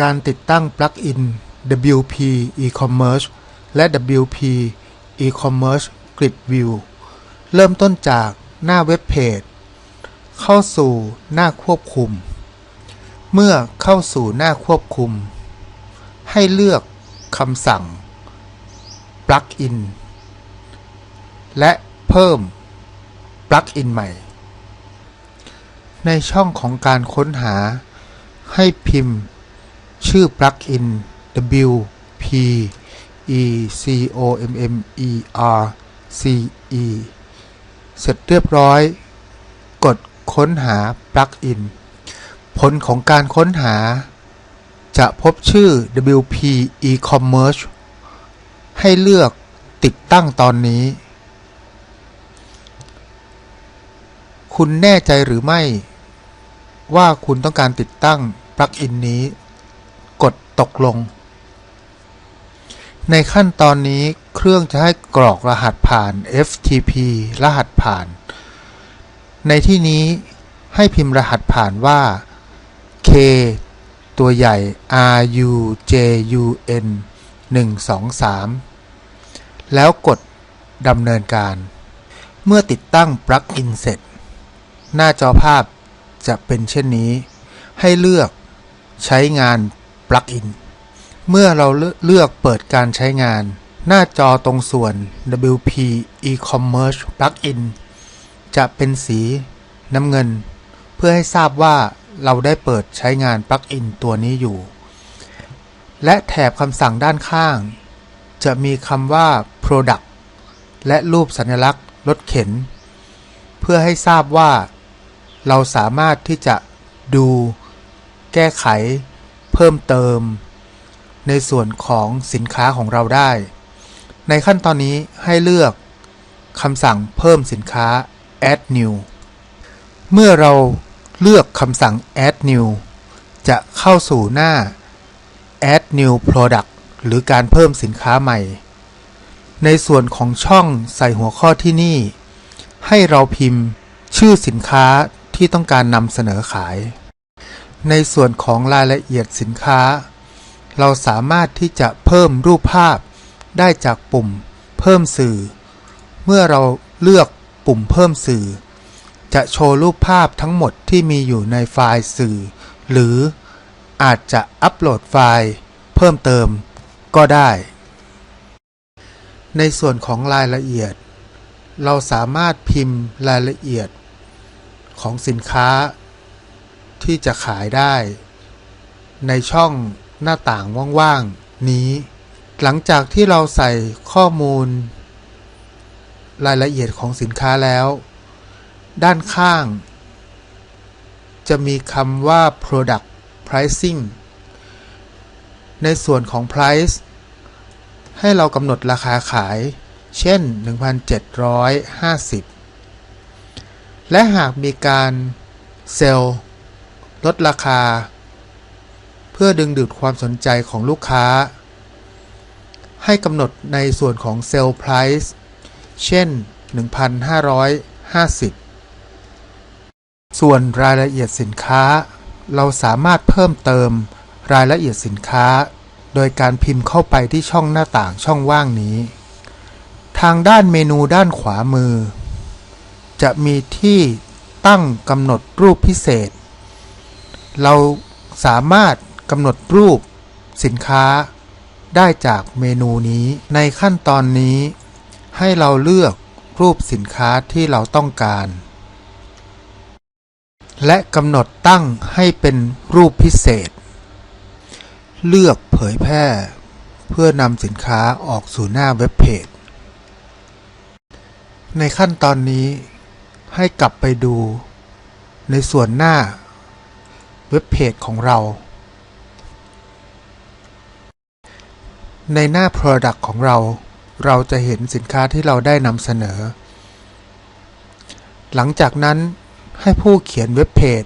การติดตั้งปลั๊กอิน WP e-commerce และ WP e-commerce grid view เริ่มต้นจากหน้าเว็บเพจ เข้าสู่หน้าควบคุม เมื่อเข้าสู่หน้าควบคุม ให้เลือกคำสั่ง plugin และเพิ่ม plugin ใหม่ ในช่องของการค้นหาให้พิมพ์ ชื่อ plugin W P E C O M M E R C E เสร็จเรียบร้อย กดค้นหา plugin ผลของการค้นหา จะพบชื่อ WP e-commerce ให้เลือกติดตั้งตอนนี้ คุณแน่ใจหรือไม่ ว่าคุณต้องการติดตั้งปลั๊กอินนี้ กดตกลง ในขั้นตอนนี้เครื่องจะให้กรอกรหัสผ่าน FTP รหัสผ่าน ในที่นี้ให้พิมพ์รหัสผ่านว่า K ตัวใหญ่ R U J U N 123 แล้วกดดำเนินการ เมื่อติดตั้งปลั๊กอินเสร็จ หน้าจอภาพจะเป็นเช่นนี้ ให้เลือกใช้งาน ปลั๊กอิน เมื่อเราเลือกเปิดการใช้งาน หน้าจอตรงส่วน WP e-commerce plugin จะเป็นสีน้ำเงิน เพื่อให้ทราบว่าเราได้เปิดใช้งานปลั๊กอินตัวนี้อยู่ และแถบคำสั่งด้านข้าง จะมีคำว่า product และรูปสัญลักษณ์รถเข็น เพื่อให้ทราบว่า เราสามารถที่จะดู แก้ไข เพิ่มเติม ในส่วนของสินค้าของเราได้ ในขั้นตอนนี้ให้เลือกคำสั่งเพิ่มสินค้า add new เมื่อเราเลือกคำสั่ง add new จะเข้าสู่หน้า add new product หรือการเพิ่มสินค้าใหม่ ในส่วนของช่องใส่หัวข้อที่นี่ ให้เราพิมพ์ชื่อสินค้าที่ต้องการนำเสนอขาย ในส่วนของรายละเอียดสินค้า เราสามารถที่จะเพิ่มรูปภาพได้จากปุ่มเพิ่มสื่อ เมื่อเราเลือกปุ่มเพิ่มสื่อ จะโชว์รูปภาพทั้งหมดที่มีอยู่ในไฟล์สื่อ หรืออาจจะอัปโหลดไฟล์ เพิ่มเติมก็ได้ ในส่วนของรายละเอียด เราสามารถพิมพ์รายละเอียดของสินค้า ที่จะขายได้ ในช่องหน้าต่างว่างๆนี้ หลังจากที่เราใส่ข้อมูล รายละเอียดของสินค้าแล้ว ด้านข้าง จะมีคำว่า product pricing ในส่วนของ price ให้เรากำหนดราคาขาย เช่น 1,750 และหากมีการเซลล์ ลดราคา เพื่อดึงดูดความสนใจของลูกค้า ให้กำหนดในส่วนของเซลล์ไพรซ์เช่น 1,550 ส่วนรายละเอียดสินค้า เราสามารถเพิ่มเติมรายละเอียดสินค้า โดยการพิมพ์เข้าไปที่ช่องหน้าต่างช่องว่างนี้ ทางด้านเมนูด้านขวามือ จะมีที่ตั้งกำหนดรูปพิเศษ เราสามารถกำหนดรูปสินค้าได้จากเมนูนี้ ในขั้นตอนนี้ให้เราเลือกรูปสินค้าที่เราต้องการ และกำหนดตั้งให้เป็นรูปพิเศษ เลือกเผยแพร่ เพื่อนำสินค้าออกสู่หน้าเว็บเพจ ในขั้นตอนนี้ให้กลับไปดู ในส่วนหน้า เว็บเพจของเรา ในหน้า Product ของเรา เราจะเห็นสินค้าที่เราได้นำเสนอ หลังจากนั้นให้ผู้เขียนเว็บเพจ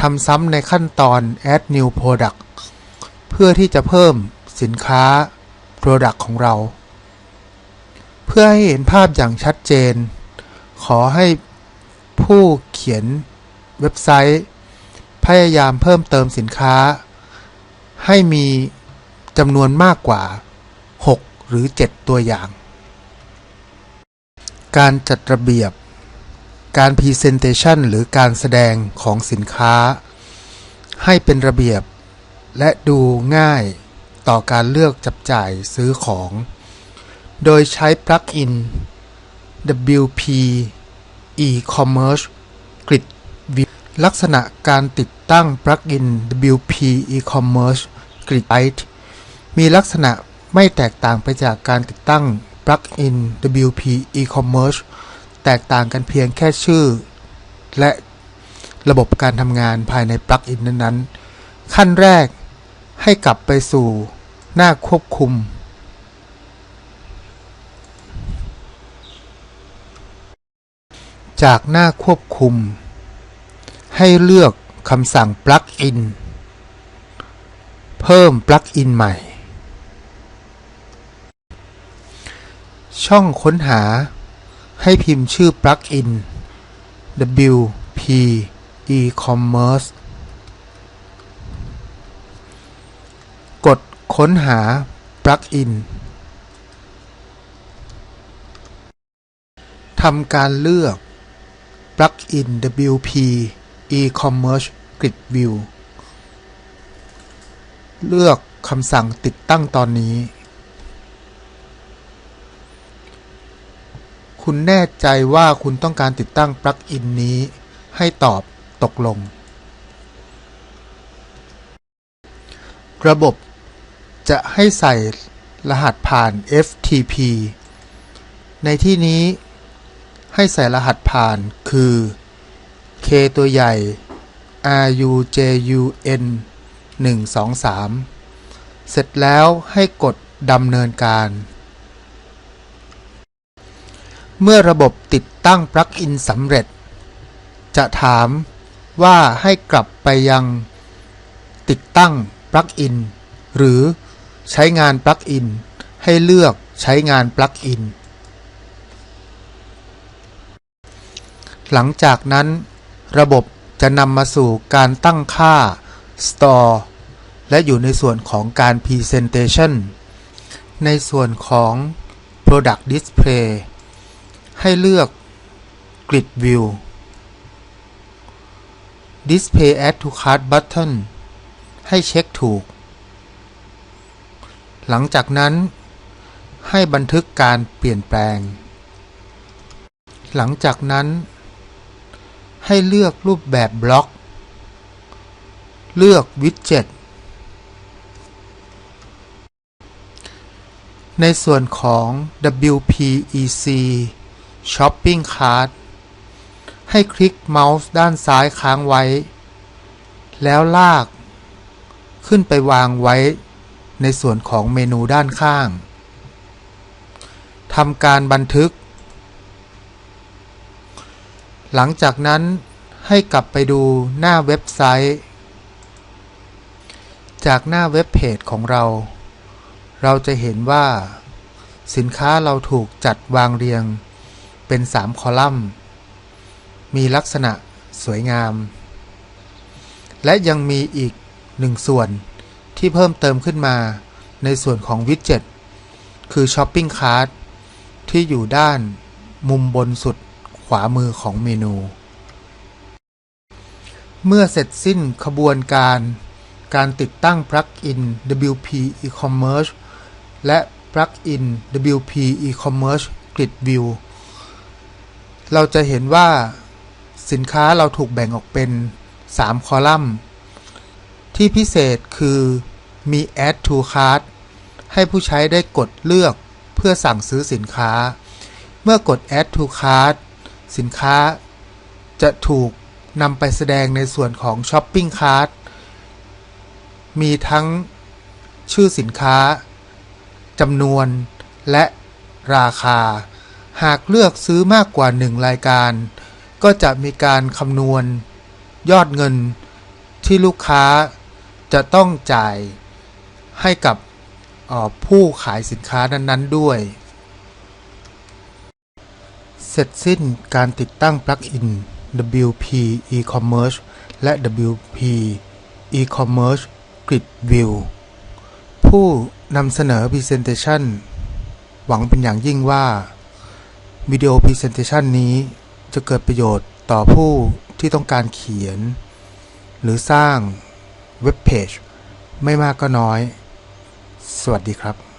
ทำซ้ำในขั้นตอน add new product เพื่อที่จะเพิ่มสินค้า Product ของเรา เพื่อให้เห็นภาพอย่างชัดเจน ขอให้ผู้เขียนเว็บไซต์ พยายามเพิ่มเติมสินค้า ให้มีจำนวนมากกว่า 6 หรือ 7 ตัวอย่าง การจัดระเบียบ การ Presentation หรือการแสดงของสินค้า ให้เป็นระเบียบ และดูง่ายต่อการเลือกจับจ่ายซื้อของ โดยใช้ปลั๊กอิน WP e-commerce Grid View ลักษณะการติด ตั้งปลั๊กอิน WP e-commerce Grid Lite มีลักษณะไม่แตกต่างไปจากการติดตั้งปลั๊กอิน WP e-commerce แตกต่างกันเพียงแค่ชื่อ และระบบการทำงานภายในปลั๊กอินนั้นๆ ขั้นแรกให้กลับไปสู่หน้าควบคุม จากหน้าควบคุม ให้เลือก คำสั่ง plug-in เพิ่ม plug-in ใหม่ ช่องค้นหาให้พิมพ์ชื่อ plug-in WP e-commerce กดค้นหา plug-in ทำการเลือก plugin WP e-commerce grid view เลือกคำสั่งติดตั้งตอนนี้ คุณแน่ใจว่าคุณต้องการติดตั้งปลั๊กอินนี้ ให้ตอบตกลง ระบบจะให้ใส่รหัสผ่าน FTP ในที่นี้ให้ใส่รหัสผ่านคือ K ตัวใหญ่ RUJUN 123 เสร็จแล้วให้กดดำเนินการ เมื่อระบบติดตั้งปลั๊กอินสำเร็จ จะถามว่าให้กลับไปยัง ติดตั้งปลั๊กอิน หรือใช้งานปลั๊กอิน ให้เลือกใช้งานปลั๊กอิน หลังจากนั้นระบบ จะนำมาสู่การตั้งค่า Store และอยู่ในส่วนของการ Presentation ในส่วนของ Product Display ให้เลือก Grid View Display Add to Cart Button ให้เช็คถูก หลังจากนั้น ให้บันทึกการเปลี่ยนแปลง หลังจากนั้น ให้เลือกรูปแบบบล็อก เลือกวิดเจ็ตในส่วนของ WPEC Shopping Cart ให้คลิกเมาส์ด้านซ้ายค้างไว้ แล้วลาก ขึ้นไปวางไว้ในส่วนของเมนูด้านข้างทำการบันทึก หลังจากนั้นให้กลับไปดูหน้าเว็บไซต์ จากหน้าเว็บเพจของเรา เราจะเห็นว่า สินค้าเราถูกจัดวางเรียงเป็น 3 คอลัมน์ มีลักษณะสวยงาม และยังมีอีกหนึ่งส่วนที่เพิ่มเติมขึ้นมาในส่วนของวิดเจ็ตคือช้อปปิ้งคาร์ t ที่อยู่ด้านมุมบนสุด ขวามือของเมนู เมื่อเสร็จสิ้นขบวนการการติดตั้งปลั๊กอิน WP e-commerce และปลั๊กอิน WP e-commerce Grid View เราจะเห็นว่าสินค้าเราถูกแบ่งออกเป็น 3 คอลัมน์ ที่พิเศษคือมี Add to Cart ให้ผู้ใช้ได้กดเลือกเพื่อสั่งซื้อสินค้า เมื่อกด Add to Cart สินค้าจะถูกนำไปแสดงในส่วนของ Shopping Cart มีทั้งชื่อสินค้าจำนวนและราคา หากเลือกซื้อมากกว่า 1 รายการ ก็จะมีการคำนวณ ยอดเงินที่ลูกค้าจะต้องจ่ายให้กับผู้ขายสินค้านั้น ๆ ด้วย เสร็จสิ้นการติดตั้งปลั๊กอิน WP e-commerce และ WP e-commerce Grid View ผู้นำเสนอ Presentation หวังเป็นอย่างยิ่งว่า วิดีโอ Presentation นี้จะเกิดประโยชน์ต่อผู้ที่ต้องการเขียน หรือสร้างเว็บเพจไม่มากก็น้อย สวัสดีครับ